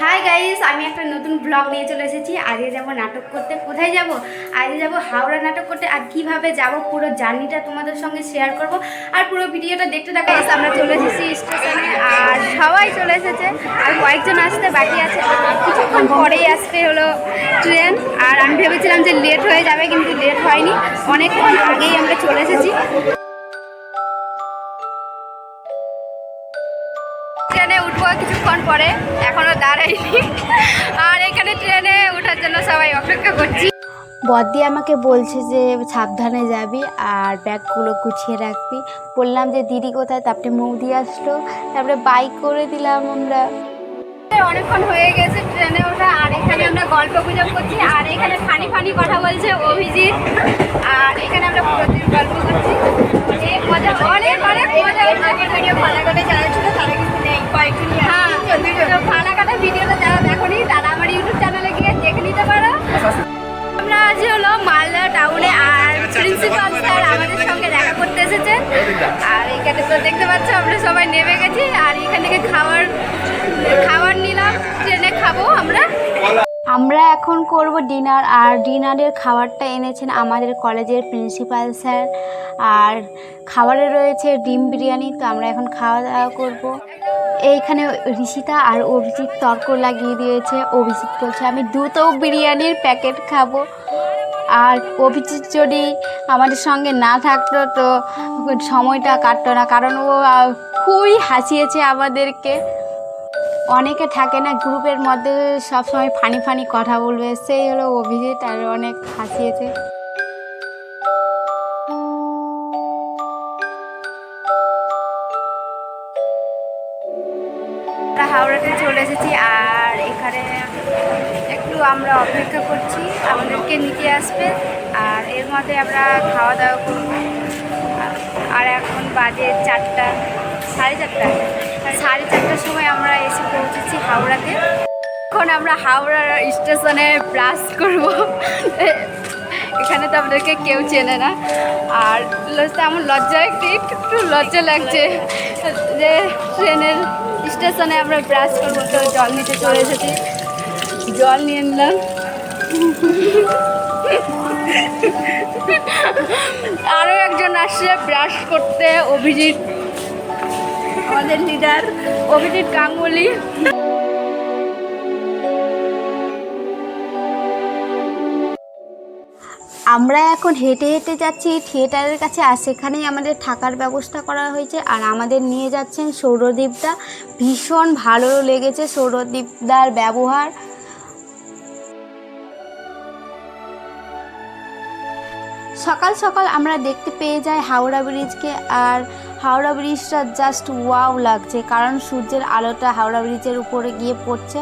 Hi guys আমি একটা নতুন ব্লগ নিয়ে চলে এসেছি। আজকে যাব নাটক করতে। কোথায় যাব? আজকে যাব হাওড়া নাটক করতে। আর কীভাবে যাব পুরো জার্নিটা তোমাদের সঙ্গে শেয়ার করব। আর পুরো ভিডিওটা দেখতে থাকো। আমরা চলে এসেছি স্টেশনে আর সবাই চলে এসেছে। আর কয়েকজন আসতে বাকি আছে। কিছুক্ষণ পরেই আসবে হলো ট্রেন আর আমি ভেবেছিলাম যে লেট হয়ে যাবে, কিন্তু লেট হয়নি। অনেকক্ষণ আগেই আমরা চলে এসেছি। কিছুক্ষণ পরে এখনও দাঁড়াইনি। আর এখানে ট্রেনে ওঠার জন্য সবাই অপেক্ষা করছি। বদ্দি আমাকে বলছে যে সাবধানে যাবি আর ব্যাগগুলো গুছিয়ে রাখবি। বললাম যে দিদি কোথায়? তারপরে মৌদি আসলো। তারপরে বাইক করে দিলাম আমরা। অনেকক্ষণ হয়ে গেছে ট্রেনে ওঠা আর এখানে আমরা গল্প গুজব করছি। আর এখানে ফানি ফানি কথা বলছে অভিজিৎ। আর এখানে আমরা গল্প করছি। অনেক অনেক মজা আগের ভিডিও ফালাকাটা যারা ছিল তারা কিন্তু নেই। কয়েকজন হ্যাঁ। ফালাকাটা ভিডিওটা যারা দেখোনি তারা আমার ইউটিউব চ্যানেলে গিয়ে দেখে নিতে পারো। আমরা আজ হলো মালদা টাউনে আর প্রিন্সিপাল স্যার আমাদের সঙ্গে দেখা করতে এসেছে আর এখানে তো দেখতে পাচ্ছ আমরা সবাই নেমে গেছি। আর এখান থেকে খাবার আমরা এখন করব ডিনার, আর ডিনারের খাবারটা এনেছেন আমাদের কলেজের প্রিন্সিপাল স্যার, আর খাবারে রয়েছে ডিম বিরিয়ানি, তো আমরা এখন খাওয়া দাওয়া করব। এইখানে ঋষিতা আর অভিজিৎ তর্ক লাগিয়ে দিয়েছে, অভিজিৎ বলছে, আমি দুটো বিরিয়ানির প্যাকেট খাব। আর অভিজিৎ যদি আমাদের সঙ্গে না থাকতো, তো সময়টা কাটতো না, কারণ ও খুবই হাসিয়েছে আমাদেরকে। অনেকে থাকে না গ্রুপের মধ্যে সবসময় ফানি ফানি কথা বলবে, সেই হলো অভিজিৎ আর অনেক হাসিয়েছে। আমরা হাওড়াতে চলে এসেছি আর এখানে একটু আমরা অপেক্ষা করছি, আমাদেরকে নিতে আসবে। আর এর মধ্যে আমরা খাওয়া দাওয়া করব। আর এখন বাজে চারটা, সাড়ে চারটা। সাড়ে চারটার সময় আমরা এসে পৌঁছেছি হাওড়াতে। এখন আমরা হাওড়া স্টেশনে ব্রাশ করব। এখানে তো আমাদেরকে কেউ চেনে না। আর তেমন লজ্জা একটু একটু লজ্জা লাগছে যে ট্রেনের স্টেশনে আমরা ব্রাশ করব, তো জল নিতে চলে এসেছি। জল নিয়ে নিলাম। আরও একজন আসছে ব্রাশ করতে, অভিজিৎ। আমাদের লিডার অভিজিৎ গাঙ্গুলি। আমরা এখন হেঁটে হেঁটে যাচ্ছি, থিয়েটারের কাছে, আর সেখানেই আমাদের থাকার ব্যবস্থা করা হয়েছে। আর আমাদের নিয়ে যাচ্ছেন সৌরদীপদা। ভীষণ ভালো লেগেছে সৌরদীপদার ব্যবহার। সকাল সকাল আমরা দেখতে পেয়ে যাই হাওড়া ব্রিজকে আর হাওড়া ব্রিজটা জাস্ট ওয়াও লাগছে, কারণ সূর্যের আলোটা হাওড়া ব্রিজের উপরে গিয়ে পড়ছে।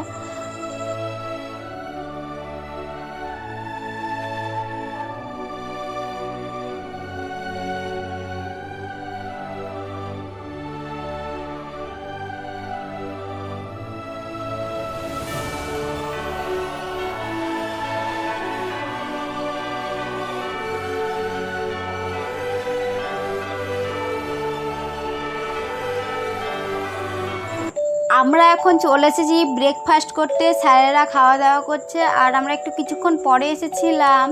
আমরা এখন চলে এসেছি ব্রেকফাস্ট করতে। স্যারেরা খাওয়া দাওয়া করছে আর আমরা একটু কিছুক্ষণ পরে এসেছিলাম।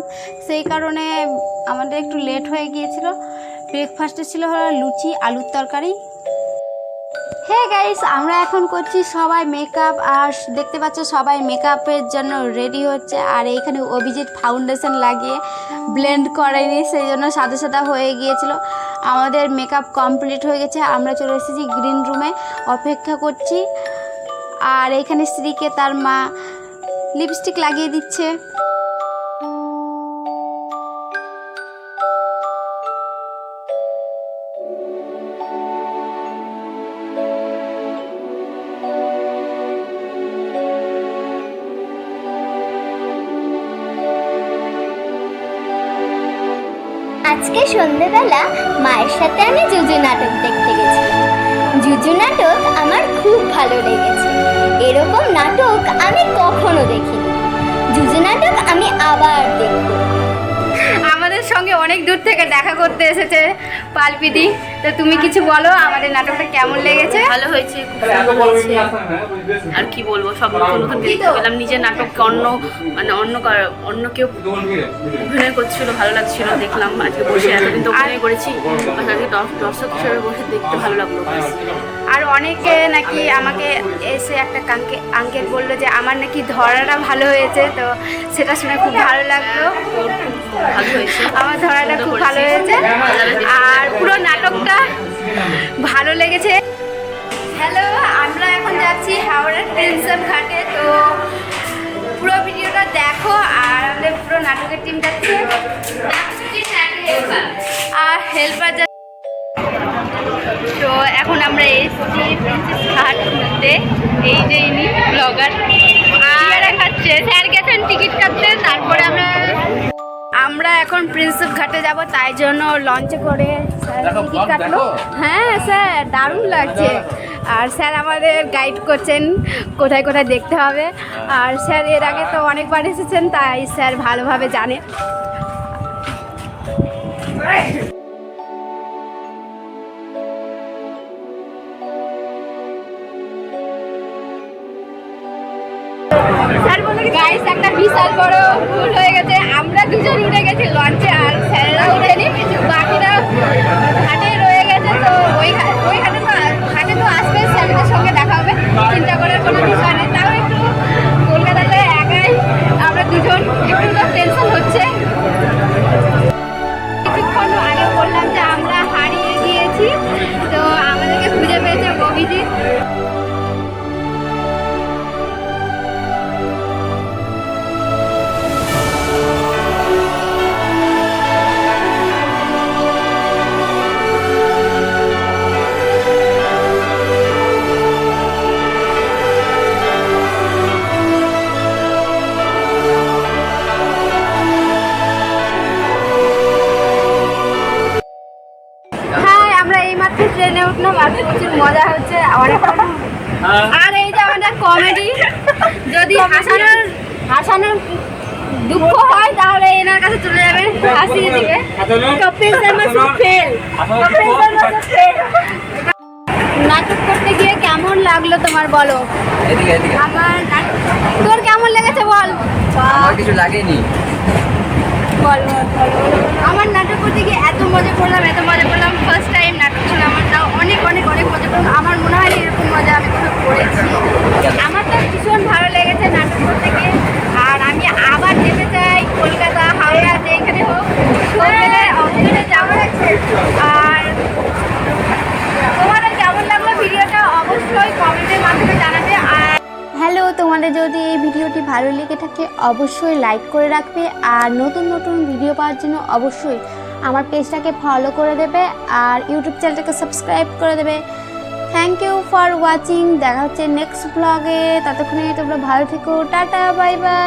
সেই কারণে আমাদের একটু লেট হয়ে গিয়েছিল। ব্রেকফাস্টে ছিল হলো লুচি, আলুর তরকারি। হ্যাঁ গাইস আমরা এখন করছি সবাই মেকআপ আর দেখতে পাচ্ছ সবাই মেকআপের জন্য রেডি হচ্ছে। আর এইখানে অভিজিৎ ফাউন্ডেশন লাগিয়ে ব্লেন্ড করেনি সেই জন্য সাদা সাদা হয়ে গিয়েছিল। আমাদের মেকআপ কমপ্লিট হয়ে গেছে। আমরা চলে এসেছি গ্রিন রুমে অপেক্ষা করছি। আর এখানে স্ত্রীকে তার মা লিপস্টিক লাগিয়ে দিচ্ছে। আজকে সন্ধেবেলা মায়ের সাথে আমি জুজু নাটক দেখতে গেছি। জুজু নাটক আমার খুব ভালো লেগেছে। এরকম নাটক আমি কখনো দেখিনি। জুজু নাটক আমি আবার দেখব। আমাদের সঙ্গে অনেক দূর থেকে দেখা করতে এসেছে পালপিদি তো তুমি কিছু বলো আমাদের নাটকটা কেমন লেগেছে? ভালো হয়েছে হয়েছে। আর কি বলব সব নতুন নতুন দেখতে পেলাম নিজের নাটককে অন্য মানে অন্য কার- অন্য কেউ অভিনয় করছিল ভালো লাগছিল দেখলাম আজকে বসে এতদিন তো অভিনয় করেছি আজকে দর্শক হিসেবে বসে দেখতে ভালো লাগল। আর অনেকে নাকি আমাকে এসে একটা কাঙ্কে আঙ্কেল বলল যে আমার নাকি ধরাটা ভালো হয়েছে। তো সেটা শুনে খুব ভালো লাগল। ভালো হয়েছে। আমার ধরাটা খুব ভালো হয়েছে। আর পুরো নাটকটা ভালো লেগেছে। হ্যালো আমরা এখন যাচ্ছি হাওড়ার প্রিন্সেপ ঘাটে। তো পুরো ভিডিওটা দেখো আর আমাদের পুরো নাটকের টিম যাচ্ছে আর হেল্পার যা তো এখন আমরা এসেছি প্রিন্সেস ঘাট ঘুরতে। এই যে ইনি ব্লগার আর খাচ্ছে স্যার গেছেন টিকিট কাটতে তারপরে আমরা এখন প্রিন্সেপ ঘাটে যাব তাই জন্য লঞ্চে করে স্যার টিকিট কাটলো। হ্যাঁ স্যার দারুণ লাগছে। আর স্যার আমাদের গাইড করছেন কোথায় কোথায় দেখতে হবে। আর স্যার এর আগে তো অনেকবার এসেছেন তাই স্যার ভালোভাবে জানে। স্যার বলে গাইস একটা বিশাল বড় ভুল হয়ে দুজন উঠে গেছে লঞ্চে আর স্যারেরা উঠেনি বাকিরা যদি হাসানোর হাসানোর দুঃখ হয় তাহলে এনার কাছে চলে যাবেন হাসিয়ে দিবে Kapil Sharma should fail Kapil Sharma should fail নাটক করতে গিয়ে কেমন লাগল তোমার বলো? এদিকে এদিকে। আমার তোর কেমন লেগেছে বল? আমার কিছু লাগেনি। বল। আমার নাটক করতে গিয়ে এত মজা করলাম এত মজা করলাম। ফার্স্ট টাইম নাটক ছিল আমার তাও অনেক অনেক অনেক আমার মনে হয় এরকম মজা আমি কোনো করেছি। আমার তো ভীষণ ভালো লেগেছে নাটক করতে আর আমি আবার যেতে চাই কলকাতা, হাওড়া, যেখানে হোক। অবশ্যই যাব আর তোমাদের কেমন লাগল ভিডিওটা অবশ্যই কমেন্টের মাধ্যমে জানাবে। আর হ্যালো, তোমাদের যদি এই ভিডিওটি ভালো লেগে থাকে, অবশ্যই লাইক করে রাখবে। আর নতুন নতুন ভিডিও পাওয়ার জন্য অবশ্যই আমার পেজটাকে ফলো করে দেবে। আর ইউটিউব চ্যানেলটাকে সাবস্ক্রাইব করে দেবে। থ্যাংক ইউ ফর ওয়াচিং দেখা হচ্ছে নেক্সট ব্লগে ততক্ষণে তোমরা ভালো থেকো। Tata bye bye